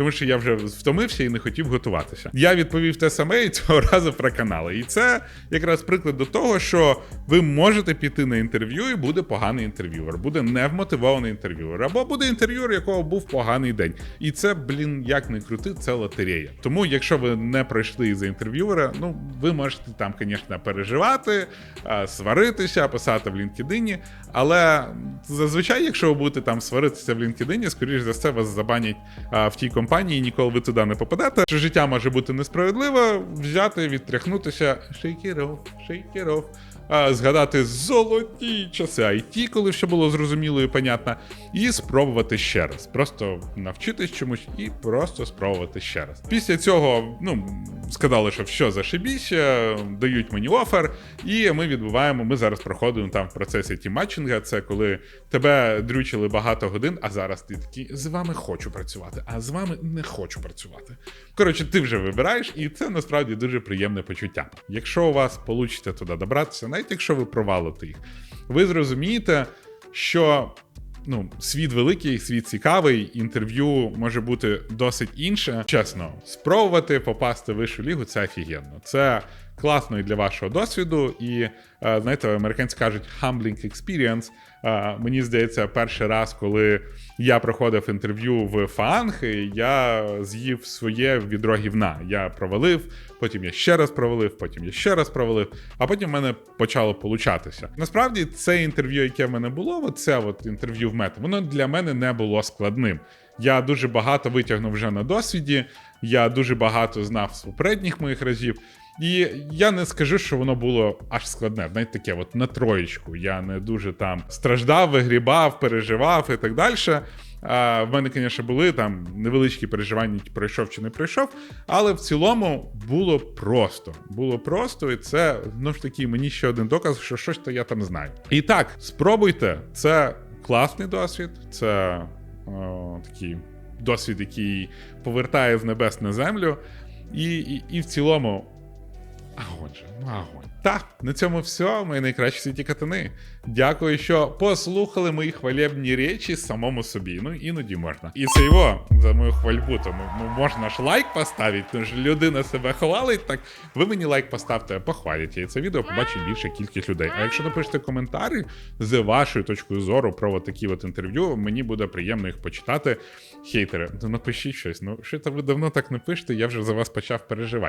тому що я вже втомився і не хотів готуватися. Я відповів те саме і цього разу про канали. І це якраз приклад до того, що ви можете піти на інтерв'ю, і буде поганий інтерв'юер, буде невмотивований інтерв'юер, або буде інтерв'юер, якого був поганий день. І це, блін, як не крути, це лотерея. Тому, якщо ви не пройшли за інтерв'юера, ну ви можете там, звісно, переживати, сваритися, писати в LinkedIn, але зазвичай, якщо ви будете там сваритися в LinkedIn, скоріш за все, вас забанять в тій компанії, і ніколи ви туди не попадете. Що життя може бути несправедливе, взяти, відтряхнутися, shake а, згадати золоті часи IT, коли все було зрозуміло і понятно, і спробувати ще раз. Просто навчитись чомусь і просто спробувати ще раз. Після цього, ну, сказали, що все зашибісь, дають мені офер, і ми відбуваємо. Ми зараз проходимо там в процесі тіматчинга. Це коли тебе дрючили багато годин, а зараз ти такий з вами хочу працювати, а з вами не хочу працювати. Коротше, ти вже вибираєш, і це насправді дуже приємне почуття. Якщо у вас вийде туди добратися, навіть якщо ви провалите їх, ви зрозумієте, що ну, світ великий, світ цікавий, інтерв'ю може бути досить інше. Чесно, спробувати попасти в вищу лігу це офігенно. Це класно і для вашого досвіду, і е, знаєте, американці кажуть humbling experience. Е, Мені здається, перший раз, коли я проходив інтерв'ю в Фаанг, я з'їв своє відро гівна. Я провалив, потім я ще раз провалив, потім я ще раз провалив, а потім в мене почало получатися. Насправді, це інтерв'ю, яке в мене було, от інтерв'ю в мета, воно для мене не було складним. Я дуже багато витягнув вже на досвіді, я дуже багато знав з попередніх моїх разів. І я не скажу, що воно було аж складне, знаєте, таке, от на троєчку. Я не дуже там страждав, вигрібав, переживав і так далі. А, в мене, звісно, були там невеличкі переживання, пройшов чи не пройшов, але в цілому було просто. Було просто, і це ну ж таки мені ще один доказ, що щось то я там знаю. І так, спробуйте, це класний досвід, це о, такий досвід, який повертає з небес на землю. І, і, і в цілому Агонь же, ну агонь. Так, на цьому все. Мої найкращі світі катани. Дякую, що послухали мої хвалебні речі самому собі. Ну, іноді можна. І це його за мою хвальбу, тому ну, можна ж лайк поставити, що людина себе хвалить, так ви мені лайк поставте, похвалите. І це відео побачить більша кількість людей. А якщо напишете коментарі з вашою точкою зору про такі от інтерв'ю, мені буде приємно їх почитати. Хейтери, ну напишіть щось. Ну що то ви давно так не пишете, я вже за вас почав переживати.